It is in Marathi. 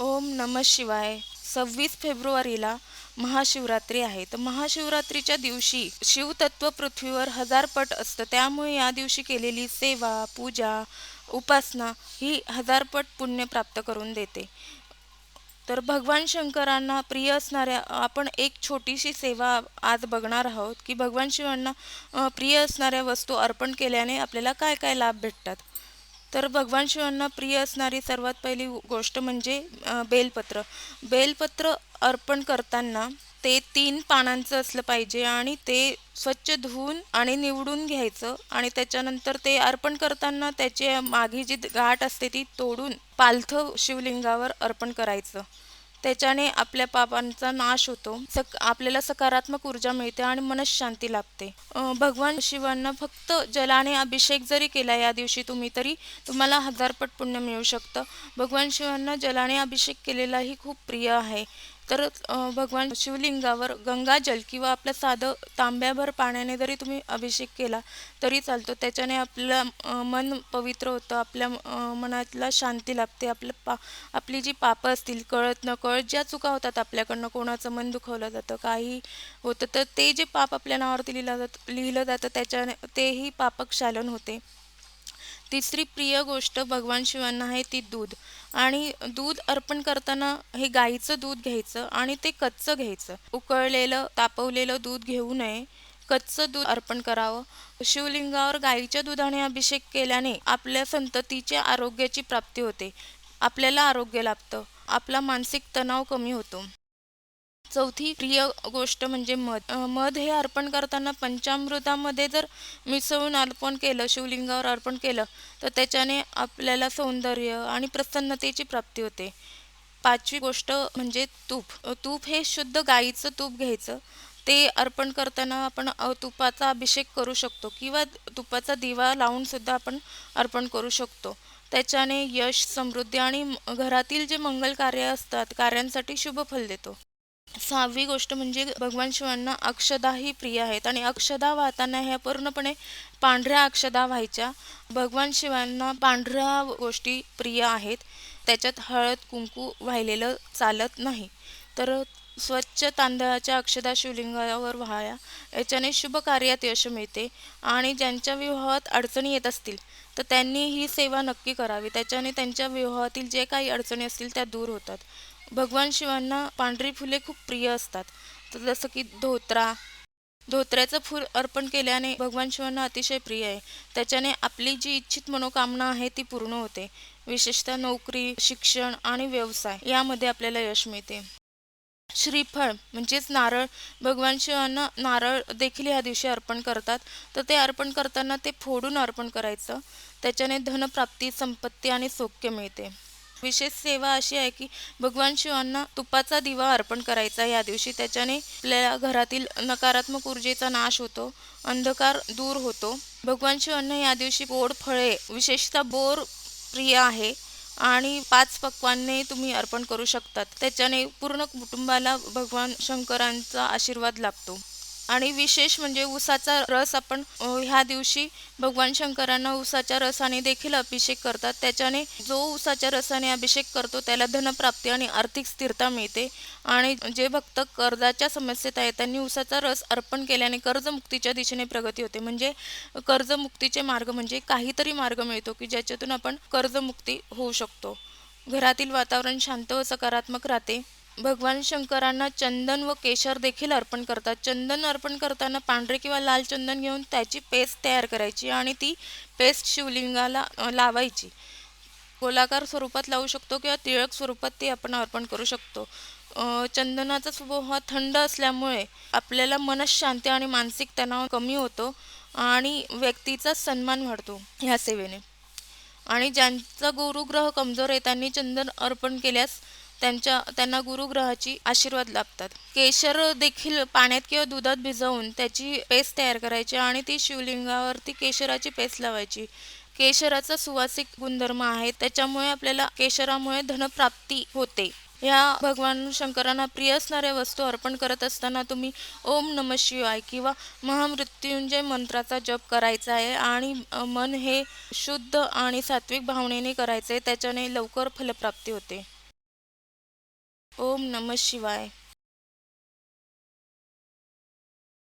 ओम नम शिवाय. सव्वीस फेब्रुवारीला महाशिवरात्री आहे. तर महाशिवरात्रीच्या दिवशी शिवतत्व पृथ्वीवर हजार पट असतं. त्यामुळे या दिवशी केलेली सेवा पूजा उपासना ही हजार पट पुण्य प्राप्त करून देते. तर भगवान शंकरांना प्रिय असणाऱ्या आपण एक छोटीशी सेवा आज बघणार आहोत की भगवान शिवांना प्रिय असणाऱ्या वस्तू अर्पण केल्याने आपल्याला काय काय लाभ भेटतात? तर भगवान शिवांना प्रिय असणारी सर्वात पहिली गोष्ट म्हणजे बेलपत्र. बेलपत्र अर्पण करताना ते तीन पानांचं असलं पाहिजे आणि ते स्वच्छ धुवून आणि निवडून घ्यायचं आणि त्याच्यानंतर ते अर्पण करताना त्याची मागे जी गाठ असते ती तोडून पालथं शिवलिंगावर अर्पण करायचं. त्याच्याने आपल्या पापांचा नाश होतो. सक आपल्याला सकारात्मक ऊर्जा मिळते आणि मनशांती लाभते. अं, भगवान शिवांना फक्त जलाने अभिषेक जरी केला या दिवशी तुम्ही तरी तुम्हाला हजारपट पुण्य मिळू शकतं. भगवान शिवांना जलाने अभिषेक केलेलाही खूप प्रिय आहे. तर भगवान शिवलिंगावर गंगाजल किंवा आपलं साधं तांब्याभर पाण्याने जरी तुम्ही अभिषेक केला तरी चालतो. त्याच्याने आपलं मन पवित्र होतं. आपल्या मनातला शांती लाभते. आपलं पा आपली जी पापं असतील कळत नकळत ज्या चुका होतात आपल्याकडनं कोणाचं मन दुखवलं जातं काही होतं तर ते जे पाप आपल्या नावावरती लिहिलं जातं लिहिलं जातं त्याच्याने तेही पापक्षालन होते. तिसरी प्रिय गोष्ट भगवान शिवांना आहे ती दूध. आणि दूध अर्पण करताना हे गाईचं दूध घ्यायचं आणि ते कच्चं घ्यायचं. उकळलेलं तापवलेलं दूध घेऊ नये. कच्चं दूध अर्पण करावं. शिवलिंगावर गाईच्या दुधाने अभिषेक केल्याने आपल्या संततीच्या आरोग्याची प्राप्ती होते. आपल्याला आरोग्य लाभतं. आपला मानसिक तणाव कमी होतो. चौथी प्रिय गोष्ट म्हणजे मध. मध हे अर्पण करताना पंचामृतामध्ये जर मिसळून अर्पण केलं शिवलिंगावर अर्पण केलं तर त्याच्याने आपल्याला सौंदर्य आणि प्रसन्नतेची प्राप्ती होते. पाचवी गोष्ट म्हणजे तूप. तूप हे शुद्ध गाईचं तूप घ्यायचं. ते अर्पण करताना आपण तुपाचा अभिषेक करू शकतो किंवा तुपाचा दिवा लावून सुद्धा आपण अर्पण करू शकतो. त्याच्याने यश समृद्धी आणि घरातील जे मंगल कार्य असतात कार्यांसाठी शुभ फल देतो. सहावी गोष्ट म्हणजे भगवान शिवांना अक्षदाही प्रिय आहेत. आणि अक्षदा वाहताना ह्या पूर्णपणे पांढऱ्या अक्षदा व्हायच्या. भगवान शिवांना पांढऱ्या गोष्टी प्रिय आहेत. त्याच्यात हळद कुंकू वाहिलेलं चालत नाही. तर स्वच्छ तांदळाच्या अक्षदा शिवलिंगावर व्हाया याच्याने शुभ कार्यात यश मिळते. आणि ज्यांच्या विवाहात अडचणी येत असतील तर त्यांनी ही सेवा नक्की करावी. त्याच्याने त्यांच्या विवाहातील जे काही अडचणी असतील त्या दूर होतात. भगवान शिवांना पांढरी फुले खूप प्रिय असतात. तर जसं की धोत्रा धोत्र्याचं फूल अर्पण केल्याने भगवान शिवांना अतिशय प्रिय आहे. त्याच्याने आपली जी इच्छित मनोकामना आहे ती पूर्ण होते. विशेषतः नोकरी शिक्षण आणि व्यवसाय यामध्ये आपल्याला यश मिळते. श्रीफळ म्हणजेच नारळ भगवान शिवांना नारळ देखील ह्या दिवशी अर्पण करतात. तर ते अर्पण करताना ते फोडून अर्पण करायचं. त्याच्याने धनप्राप्ती संपत्ती आणि सौख्य मिळते. विशेष सेवा अशी आहे की भगवान शिवांना तुपाचा दिवा अर्पण करायचा या दिवशी. त्याच्याने आपल्या घरातील नकारात्मक ऊर्जेचा नाश होतो अंधकार दूर होतो. भगवान शिवांना या दिवशी गोड फळे विशेषतः बोर प्रिय आहे आणि पाच पक्वांने तुम्ही अर्पण करू शकतात. त्याच्याने पूर्ण कुटुंबाला भगवान शंकरांचा आशीर्वाद लाभतो. आणि विशेष म्हणजे उसाचा रस आपण ह्या दिवशी भगवान शंकरांना उसाच्या रसाने देखील अभिषेक करतात. त्याच्याने जो उसाच्या रसाने अभिषेक करतो त्याला धनप्राप्ती आणि आर्थिक स्थिरता मिळते. आणि जे भक्त कर्जाच्या समस्येत आहेत त्यांनी उसाचा रस अर्पण केल्याने कर्जमुक्तीच्या दिशेने प्रगती होते. म्हणजे कर्जमुक्तीचे मार्ग म्हणजे काहीतरी मार्ग मिळतो की ज्याच्यातून आपण कर्जमुक्ती होऊ शकतो. घरातील वातावरण शांत व सकारात्मक राहते. भगवान शंकरांना चंदन व केशर देखील अर्पण करतात. चंदन अर्पण करताना पांढरे किंवा लाल चंदन घेऊन त्याची पेस्ट तयार करायची आणि ती पेस्ट शिवलिंगाला लावायची. गोलाकार स्वरूपात लावू शकतो किंवा टिळक स्वरूपात ती आपण अर्पण करू शकतो. चंदनाचा स्वभाव हा थंड असल्यामुळे आपल्याला मनशांती आणि मानसिक तणाव कमी होतो आणि व्यक्तीचा सन्मान वाढतो ह्या सेवेने. आणि ज्यांचा गुरुग्रह कमजोर आहे त्यांनी चंदन अर्पण केल्यास त्यांच्या त्यांना गुरुग्रहाची आशीर्वाद लाभतात. केशर देखील पाण्यात किंवा दुधात भिजवून त्याची पेस्ट तयार करायची आणि ती शिवलिंगावरती केशराची पेस्ट लावायची. केशराचा सुवासिक गुणधर्म आहे त्याच्यामुळे आपल्याला केशरामुळे धनप्राप्ती होते. ह्या भगवान शंकरांना प्रिय असणाऱ्या वस्तू अर्पण करत असताना तुम्ही ओम नम शिवाय किंवा महामृत्युंजय मंत्राचा जप करायचा आहे आणि मन हे शुद्ध आणि सात्विक भावनेने करायचे त्याच्याने लवकर फलप्राप्ती होते. ओम नम शिवाय.